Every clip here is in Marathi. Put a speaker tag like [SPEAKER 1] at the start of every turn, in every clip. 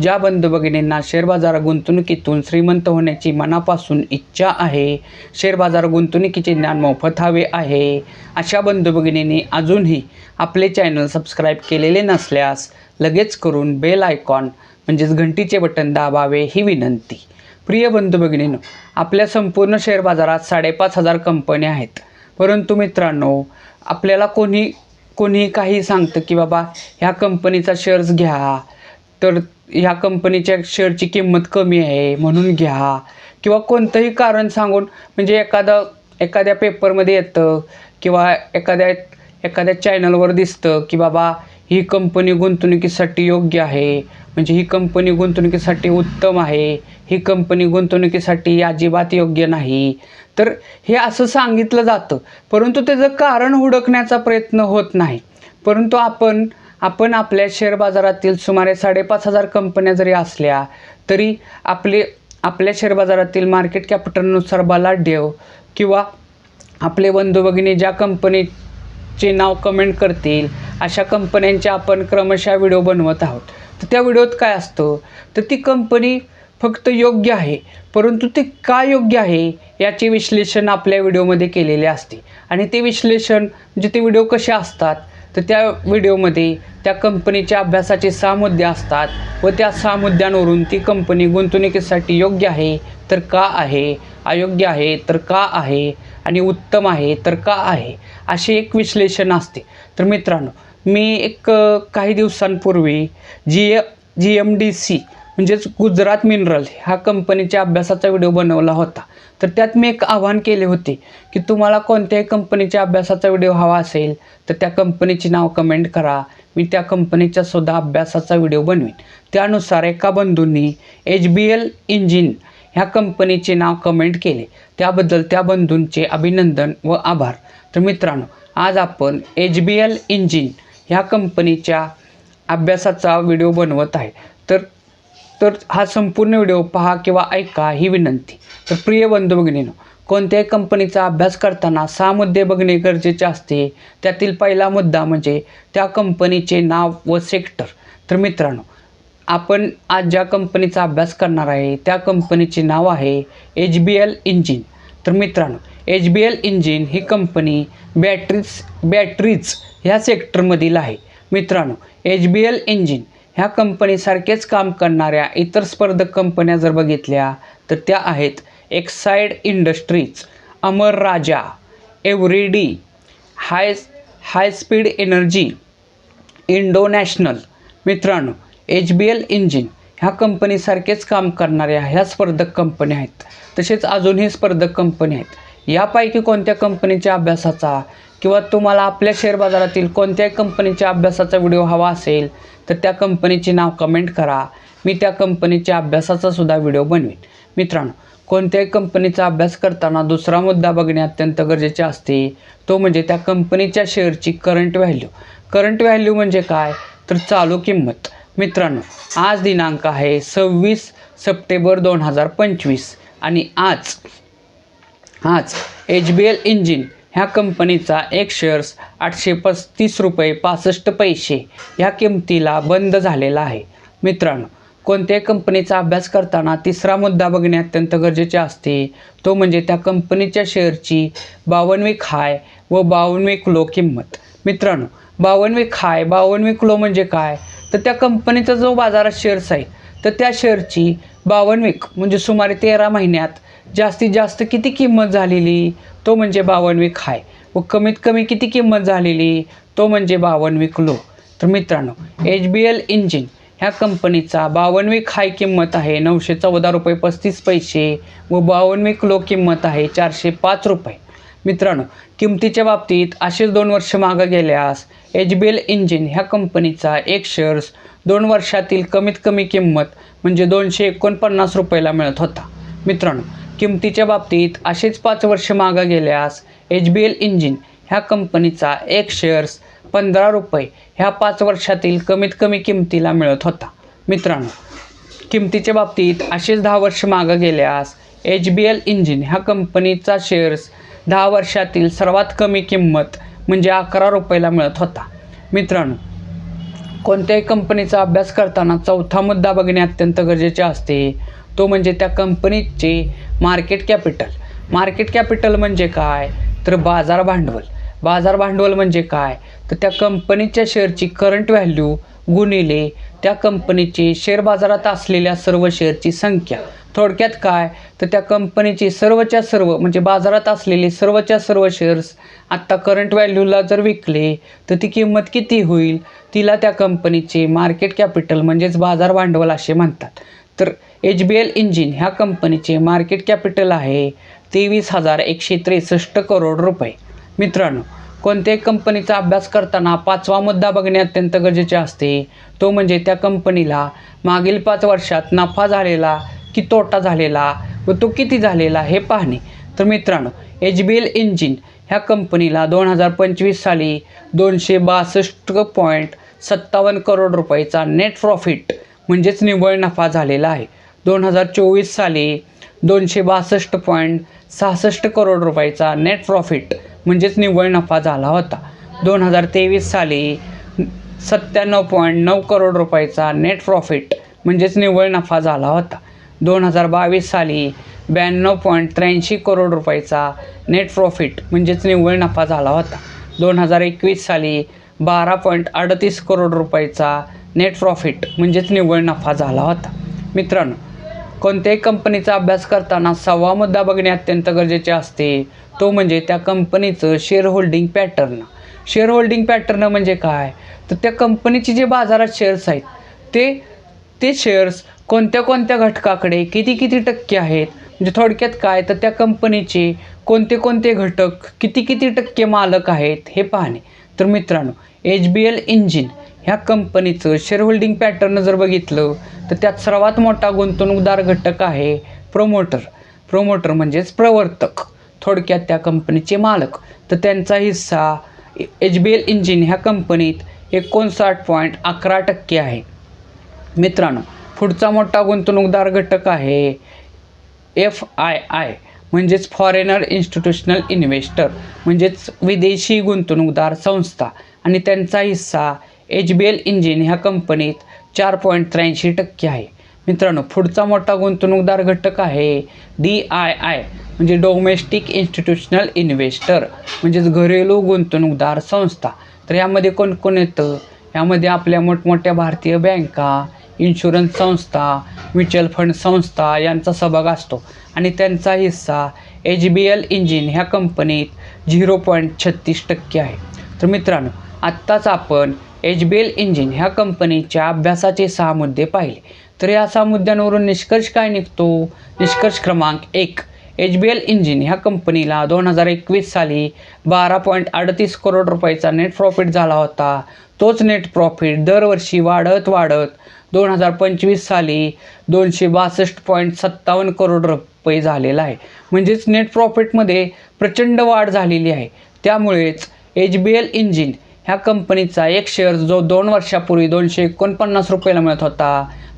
[SPEAKER 1] ज्या बंधू भगिनींना शेअर बाजार गुंतवणुकीतून श्रीमंत होण्याची मनापासून इच्छा आहे शेअर बाजार गुंतवणुकीचे ज्ञान मोफत हवे आहे. अशा बंधू भगिनींनी अजूनही आपले चॅनल सबस्क्राईब केलेले नसल्यास लगेच करून बेल आयकॉन म्हणजेच घंटीचे बटन दाबावे ही विनंती. प्रिय बंधू भगिनींनो आपल्या संपूर्ण शेअर बाजारात साडेपाच हजार कंपन्या आहेत. परंतु मित्रांनो आपल्याला कोणी कोणी काही सांगतं की बाबा ह्या कंपनीचा शेअर्स घ्या तर ह्या कंपनीच्या शेअरची किंमत कमी आहे म्हणून घ्या. किंवा कोणतंही कारण सांगून म्हणजे एखादं एखाद्या पेपरमध्ये येतं किंवा एखाद्या एखाद्या चॅनलवर दिसतं की बाबा ही कंपनी गुंतवणुकीसाठी योग्य आहे. म्हणजे ही कंपनी गुंतवणुकीसाठी उत्तम आहे. ही कंपनी गुंतवणुकीसाठी अजिबात योग्य नाही. तर हे असं सांगितलं जातं. परंतु त्याचं कारण हुडकण्याचा प्रयत्न होत नाही. परंतु आपण आपण आपल्या शेअर बाजारातील सुमारे साडेपाच हजार कंपन्या जरी असल्या तरी आपले आपल्या शेअर बाजारातील मार्केट कॅपिटलनुसार बलाढ्य किंवा आपले बंधू भगिनी ज्या कंपनीचे नाव कमेंट करतील अशा कंपन्यांचे आपण क्रमशः व्हिडिओ बनवत आहोत. तर त्या व्हिडिओत काय असतं? तर ती कंपनी फक्त योग्य आहे परंतु ते का योग्य आहे याचे विश्लेषण आपल्या व्हिडिओमध्ये केलेले असते. आणि ते विश्लेषण म्हणजे ते व्हिडिओ कसे असतात तर त्या व्हिडिओमध्ये त्या कंपनीच्या अभ्यासाचे सहा मुद्दे असतात व त्या सहा मुद्द्यांवरून ती कंपनी गुंतवणुकीसाठी योग्य आहे तर का आहे अयोग्य आहे तर का आहे आणि उत्तम आहे तर का आहे असे एक विश्लेषण असते. तर मित्रांनो मी एक काही दिवसांपूर्वी G A G M D C म्हणजेच गुजरात मिनरल ह्या कंपनीच्या अभ्यासाचा व्हिडिओ बनवला होता. तर त्यात मी एक आव्हान केले होते की तुम्हाला कोणत्याही कंपनीच्या अभ्यासाचा व्हिडिओ हवा असेल तर त्या कंपनीचे नाव कमेंट करा. मी त्या कंपनीच्या सुद्धा अभ्यासाचा व्हिडिओ बनवीन. त्यानुसार एका बंधूंनी एच बी एल इंजिन ह्या कंपनीचे नाव कमेंट केले. त्याबद्दल त्या बंधूंचे अभिनंदन व आभार. तर मित्रांनो आज आपण एच बी एल इंजिन ह्या कंपनीच्या अभ्यासाचा व्हिडिओ बनवत आहे. तर तर हा संपूर्ण व्हिडिओ पहा किंवा ऐका ही विनंती. तर प्रिय बंधू भगिनीनो कोणत्याही कंपनीचा अभ्यास करताना सहा मुद्दे बघणे गरजेचे असते. त्यातील पहिला मुद्दा म्हणजे त्या कंपनीचे नाव व सेक्टर तर मित्रांनो आपण आज ज्या कंपनीचा अभ्यास करणार आहे त्या कंपनीचे नाव आहे एच बी एल इंजिन. तर मित्रांनो एच बी एल इंजिन ही कंपनी बॅटरीज बॅटरीज ह्या सेक्टरमधील आहे. मित्रांनो एच बी एल इंजिन ह्या कंपनीसारखेच काम करणाऱ्या इतर स्पर्धक कंपन्या जर बघितल्या तर त्या आहेत Exide Industries Amara Raja Eveready high high speed energy Indo National मित्रांनो एच बी एल इंजिन ह्या कंपनीसारखेच काम करणाऱ्या ह्या स्पर्धक कंपन्या आहेत. तसेच अजूनही स्पर्धक कंपन्या आहेत. यापैकी कोणत्या कंपनीच्या अभ्यासाचा किंवा तुम्हाला आपल्या शेअर बाजारातील कोणत्याही कंपनीच्या अभ्यासाचा व्हिडिओ हवा असेल तर त्या कंपनीचे नाव कमेंट करा. मी त्या कंपनीच्या अभ्यासाचा सुद्धा व्हिडिओ बनवेन. मित्रांनो कोणत्याही कंपनीचा अभ्यास करताना दुसरा मुद्दा बघणे अत्यंत गरजेचे असते. तो म्हणजे त्या कंपनीच्या शेअरची करंट व्हॅल्यू करंट व्हॅल्यू म्हणजे काय? तर चालू किंमत. मित्रांनो आज दिनांक आहे सव्वीस सप्टेंबर दोन हजार पंचवीस. आणि आज आज एच बी एल इंजिन ह्या कंपनीचा एक शेअर्स आठशे पस्तीस रुपये पासष्ट पैसे ह्या किमतीला बंद झालेला आहे. मित्रांनो कोणत्याही कंपनीचा अभ्यास करताना तिसरा मुद्दा बघणे अत्यंत गरजेचे असते. तो म्हणजे त्या कंपनीच्या शेअरची बावनवीक हाय व बावनवीक लो किंमत. मित्रांनो बावनवीक हाय बावनवीक लो म्हणजे काय? तर त्या कंपनीचा जो बाजारात शेअर्स आहे तर त्या शेअरची बावनवीक म्हणजे सुमारे तेरा महिन्यात जास्तीत जास्त किती किंमत झालेली? तो म्हणजे बावनविक हाय. व कमीत कमी किती किंमत झालेली? तो म्हणजे बावनविक लो तर मित्रांनो एच बी एल इंजिन ह्या कंपनीचा बावनविक हाय किंमत आहे नऊशे चौदा रुपये पस्तीस पैसे व बावनविक लो किंमत आहे चारशे पाच रुपये. मित्रांनो किमतीच्या बाबतीत असेच दोन वर्ष मागं गेल्यास एच बी एल इंजिन ह्या कंपनीचा एक शेअर्स दोन वर्षातील कमीत कमी किंमत म्हणजे दोनशे एकोणपन्नास रुपयाला मिळत होता. मित्रांनो किमतीच्या बाबतीत असेच पाच वर्ष मागं गेल्यास एच बी एल इंजिन ह्या कंपनीचा एक शेअर्स पंधरा रुपये ह्या पाच वर्षातील कमीत कमी किमतीला मिळत होता. मित्रांनो किमतीच्या बाबतीत असेच दहा वर्ष मागं गेल्यास एच बी एल इंजिन ह्या कंपनीचा शेअर्स दहा वर्षातील सर्वात कमी किंमत म्हणजे अकरा रुपयाला मिळत होता. मित्रांनो कोणत्याही कंपनीचा अभ्यास करताना चौथा मुद्दा बघणे अत्यंत गरजेचे असते. तो म्हणजे त्या कंपनीचे मार्केट कॅपिटल मार्केट कॅपिटल म्हणजे काय? तर बाजार भांडवल. बाजार भांडवल म्हणजे काय? तर त्या कंपनीच्या शेअरची करंट व्हॅल्यू गुणिले त्या कंपनीची शेअर बाजारात असलेल्या सर्व शेअरची संख्या. थोडक्यात काय? तर त्या कंपनीची सर्वच्या सर्व म्हणजे बाजारात असलेले सर्वच्या सर्व शेअर्स आत्ता करंट व्हॅल्यूला जर विकले तर ती किंमत किती होईल? तिला त्या कंपनीचे मार्केट कॅपिटल म्हणजेच बाजार भांडवल असे म्हणतात. तर एच बी एल इंजिन ह्या कंपनीचे मार्केट कॅपिटल आहे तेवीस हजार एकशे त्रेसष्ट करोड रुपये. मित्रांनो कोणत्याही कंपनीचा अभ्यास करताना पाचवा मुद्दा बघणे अत्यंत गरजेचे असते. तो म्हणजे त्या कंपनीला मागील पाच वर्षात नफा झालेला की तोटा झालेला व तो किती झालेला हे पाहणे. तर मित्रांनो एच बी एल इंजिन ह्या कंपनीला दोन हजार पंचवीस साली दोनशे बासष्ट पॉईंट सत्तावन्न करोड रुपयाचा नेट प्रॉफिट म्हणजेच निव्वळ नफा झालेला आहे. दोन हजार चोवीस साली दोनशे बासष्ट पॉईंट सहासष्ट करोड रुपयाचा नेट प्रॉफिट म्हणजेच निव्वळ नफा झाला होता. दोन हजार तेवीस साली सत्त्याण्णव पॉईंट नऊ करोड रुपयाचा नेट प्रॉफिट म्हणजेच निव्वळ नफा झाला होता. दोन हजार बावीस साली ब्याण्णव पॉईंट त्र्याऐंशी करोड रुपयाचा नेट प्रॉफिट म्हणजेच निव्वळ नफा झाला होता. दोन हजार एकवीस साली बारा पॉईंट अडतीस करोड रुपयाचा नेट प्रॉफिट म्हणजेच निव्वळ नफा झाला होता. मित्रांनो कोणत्याही कंपनीचा अभ्यास करताना सहावा मुद्दा बघणे अत्यंत गरजेचे असते. तो म्हणजे त्या कंपनीचं share holding pattern share holding pattern म्हणजे काय? तर त्या कंपनीचे जे बाजारात शेअर्स आहेत ते ते शेअर्स कोणत्या कोणत्या घटकाकडे किती किती टक्के आहेत? म्हणजे थोडक्यात काय? तर त्या कंपनीचे कोणते कोणते घटक किती किती टक्के मालक आहेत हे पाहणे. तर मित्रांनो एच बी एल इंजिन ह्या कंपनीचं शेअर होल्डिंग पॅटर्न जर बघितलं तर त्यात सर्वात मोठा गुंतवणूकदार घटक आहे प्रोमोटर प्रोमोटर म्हणजेच प्रवर्तक. थोडक्यात त्या कंपनीचे मालक. तर त्यांचा हिस्सा एच बी एल इंजिन ह्या कंपनीत एकोणसाठ पॉईंट अकरा टक्के आहे. मित्रांनो पुढचा मोठा गुंतवणूकदार घटक आहे एफ आय आय म्हणजेच फॉरेनर इन्स्टिट्यूशनल इन्व्हेस्टर म्हणजेच विदेशी गुंतवणूकदार संस्था. आणि त्यांचा हिस्सा एच बी एल इंजिन ह्या कंपनीत चार पॉईंट त्र्याऐंशी टक्के आहे. मित्रांनो पुढचा मोठा गुंतवणूकदार घटक आहे डी आय आय म्हणजे डोमेस्टिक इन्स्टिट्यूशनल इन्व्हेस्टर म्हणजेच घरेलू गुंतवणूकदार संस्था. तर यामध्ये कोण कोण येतं? यामध्ये आपल्या मोठमोठ्या भारतीय बँका इन्शुरन्स संस्था म्युच्युअल फंड संस्था यांचा सहभाग असतो. आणि त्यांचा हिस्सा एच बी एल इंजिन ह्या कंपनीत झिरो पॉईंट छत्तीस टक्के आहे. तर मित्रांनो आत्ताच आपण एच बी एल इंजिन ह्या कंपनीच्या अभ्यासाचे सहा मुद्दे पाहिले. तर या सहा मुद्द्यांवरून निष्कर्ष काय निघतो? निष्कर्ष क्रमांक एक. एच बी एल इंजिन ह्या कंपनीला दोन हजार एकवीस साली बारा पॉईंट अडतीस करोड रुपयाचा नेट प्रॉफिट झाला होता. तोच नेट प्रॉफिट दरवर्षी वाढत वाढत दोन हजार पंचवीस साली दोनशे बासष्ट पॉईंट सत्तावन्न करोड रुपये झालेला आहे. म्हणजेच नेट प्रॉफिटमध्ये प्रचंड वाढ झालेली आहे. त्यामुळेच एच बी एल इंजिन ह्या कंपनीचा एक शेअर जो दोन वर्षापूर्वी दोनशे एकोणपन्नास रुपयाला मिळत होता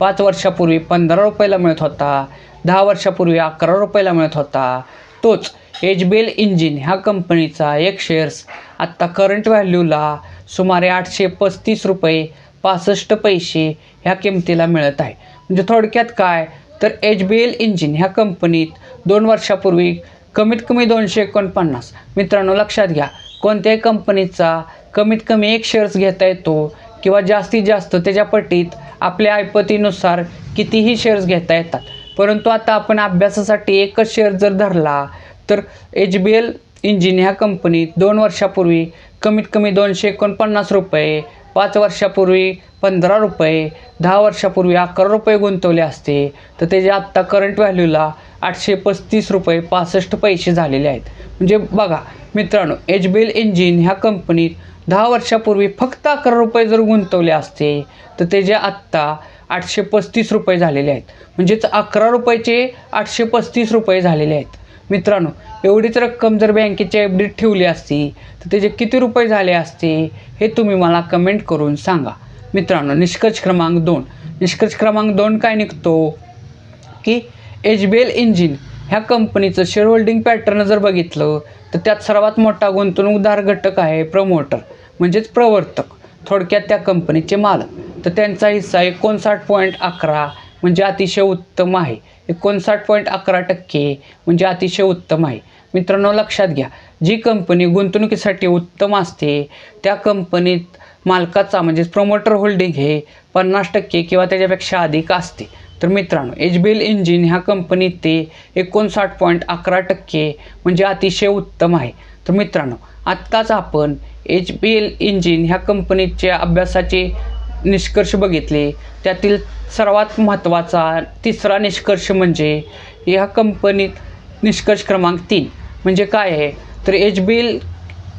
[SPEAKER 1] पाच वर्षापूर्वी पंधरा रुपयाला मिळत होता दहा वर्षापूर्वी अकरा रुपयाला मिळत होता तोच एच बी एल इंजिन ह्या कंपनीचा एक शेअर्स आत्ता करंट व्हॅल्यूला सुमारे आठशे पस्तीस रुपये पासष्ट पैसे ह्या किमतीला मिळत आहे. म्हणजे थोडक्यात काय? तर एच बी एल इंजिन ह्या कंपनीत दोन वर्षापूर्वी कमीत कमी दोनशे एकोणपन्नास. मित्रांनो लक्षात घ्या. कोणत्याही कंपनीचा कमीत कमी एक शेअर्स घेता येतो किंवा जास्तीत जास्त त्याच्या पटीत आपल्या ऐपतीनुसार कितीही शेअर्स घेता येतात. परंतु आता आपण अभ्यासासाठी एकच शेअर जर धरला तर एच बी एल इंजिन ह्या कंपनीत दोन वर्षापूर्वी कमीत कमी दोनशे एकोणपन्नास रुपये पाच वर्षापूर्वी पंधरा रुपये दहा वर्षापूर्वी अकरा रुपये गुंतवले असते. तर त्याच्या आत्ता करंट व्हॅल्यूला आठशे पस्तीस रुपये पासष्ट पैसे झालेले आहेत. म्हणजे बघा मित्रांनो एच बी एल इंजिन ह्या कंपनीत दहा वर्षापूर्वी फक्त अकरा रुपये जर गुंतवले असते तर त्याचे आत्ता आठशे पस्तीस रुपये झालेले आहेत. म्हणजेच अकरा रुपयाचे आठशे पस्तीस रुपये झालेले आहेत. मित्रांनो एवढीच रक्कम जर बँकेच्या एफ डीत ठेवली असती तर त्याचे किती रुपये झाले असते हे तुम्ही मला कमेंट करून सांगा. मित्रांनो निष्कर्ष क्रमांक दोन. निष्कर्ष क्रमांक दोन काय निघतो? की एच बी एल इंजिन ह्या कंपनीचं शेअर होल्डिंग पॅटर्न जर बघितलं तर त्यात सर्वात मोठा गुंतवणूकदार घटक आहे प्रमोटर म्हणजेच प्रवर्तक थोडक्यात त्या कंपनीचे मालक. तर त्यांचा हिस्सा एकोणसाठ पॉईंट अकरा म्हणजे अतिशय उत्तम आहे. एकोणसाठ पॉईंट अकरा टक्के म्हणजे अतिशय उत्तम आहे. मित्रांनो लक्षात घ्या जी कंपनी गुंतवणुकीसाठी उत्तम असते त्या कंपनीत मालकाचा म्हणजेच प्रमोटर होल्डिंग हे पन्नास टक्के किंवा त्याच्यापेक्षा अधिक असते. तर मित्रांनो एच बी एल इंजिन ह्या कंपनीत ते एकोणसाठ पॉईंट अकरा टक्के म्हणजे अतिशय उत्तम आहे. तर मित्रांनो आत्ताच आपण एच बी एल इंजिन ह्या कंपनीच्या अभ्यासाचे निष्कर्ष बघितले. त्यातील सर्वात महत्त्वाचा तिसरा निष्कर्ष म्हणजे ह्या कंपनीत निष्कर्ष क्रमांक तीन. म्हणजे काय आहे? तर H B L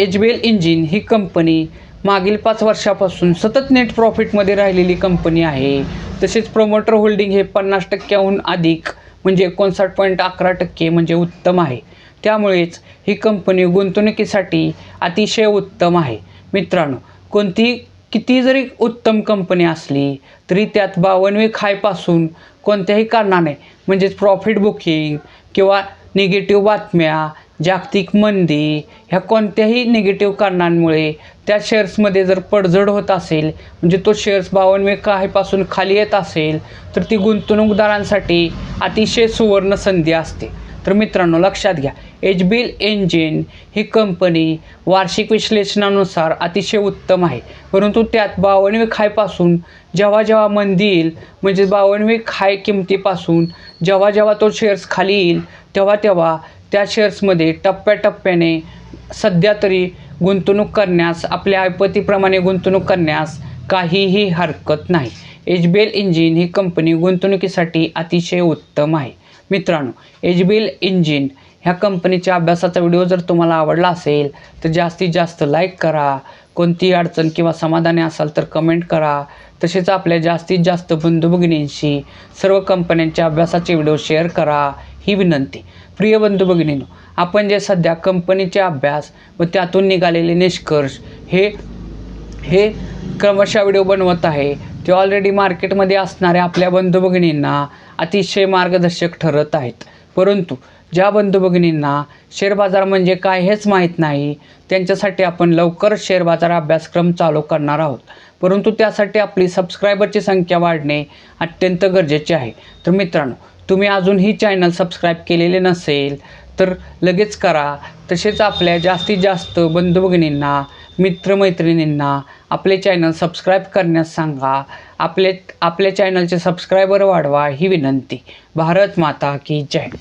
[SPEAKER 1] H B L engine ही कंपनी मागील पाच वर्षापासून सतत नेट प्रॉफिटमध्ये राहिलेली कंपनी आहे. तसेच प्रमोटर होल्डिंग हे पन्नास टक्क्याहून अधिक म्हणजे एकोणसाठ पॉईंट अकरा टक्के म्हणजे उत्तम आहे. त्यामुळेच ही कंपनी गुंतवणुकीसाठी अतिशय उत्तम आहे. मित्रांनो कोणती किती जरी उत्तम कंपनी असली तरी त्यात बावनवे खायपासून कोणत्याही कारणाने म्हणजेच प्रॉफिट बुकिंग किंवा निगेटिव्ह बातम्या जागतिक मंदी ह्या कोणत्याही निगेटिव्ह कारणांमुळे त्या शेअर्समध्ये जर पडझड होत असेल म्हणजे तो शेअर्स बावनवे काहीपासून खाली येत असेल तर ती गुंतवणूकदारांसाठी अतिशय सुवर्ण संधी असते. तर मित्रांनो लक्षात घ्या एच बी एल इंजिन ही कंपनी वार्षिक विश्लेषणानुसार अतिशय उत्तम आहे. परंतु त्यात बावनवे खायपासून जेव्हा जेव्हा मंदी येईल म्हणजे बावनवे खाय किमतीपासून जेव्हा जेव्हा तो शेअर्स खाली येईल तेव्हा तेव्हा त्या शेअर्समध्ये टप्प्याटप्प्याने सध्या तरी गुंतवणूक करण्यास आपल्या ऐपतीप्रमाणे गुंतवणूक करण्यास काहीही हरकत नाही. एच बी एल इंजिन ही कंपनी गुंतवणुकीसाठी अतिशय उत्तम आहे. मित्रांनो एच बी एल इंजिन ह्या कंपनीच्या अभ्यासाचा व्हिडिओ जर तुम्हाला आवडला असेल तर जास्तीत जास्त लाईक करा. कोणतीही अडचण किंवा समाधानी असाल तर कमेंट करा. तसेच आपल्या जास्तीत जास्त बंधू भगिनींशी सर्व कंपन्यांच्या अभ्यासाचे व्हिडिओ शेअर करा ही विनंती. प्रिय बंधू भगिनींनो आपण जे सध्या कंपनीचे अभ्यास व त्यातून निघालेले निष्कर्ष हे हे क्रमशः व्हिडिओ बनवत आहे ते ऑलरेडी मार्केटमध्ये असणाऱ्या आपल्या बंधू भगिनींना अतिशय मार्गदर्शक ठरत आहेत. परंतु ज्या बंधू भगिनींना शेअर बाजार म्हणजे काय हेच माहीत नाही त्यांच्यासाठी आपण लवकरच शेअर बाजार अभ्यासक्रम चालू करणार आहोत. परंतु त्यासाठी आपली सबस्क्रायबरची संख्या वाढणे अत्यंत गरजेचे आहे. तर मित्रांनो तुम्ही अजून ही चॅनल सबस्क्राईब केलेले नसेल तर लगेच करा. तसेच आपल्या जास्तीत जास्त बंधू भगिनींना मित्रमैत्रिणींना आपले चॅनल सबस्क्राईब करण्यास सांगा. आपले आपल्या चॅनलचे सबस्क्रायबर वाढवा ही विनंती. भारत माता की जय.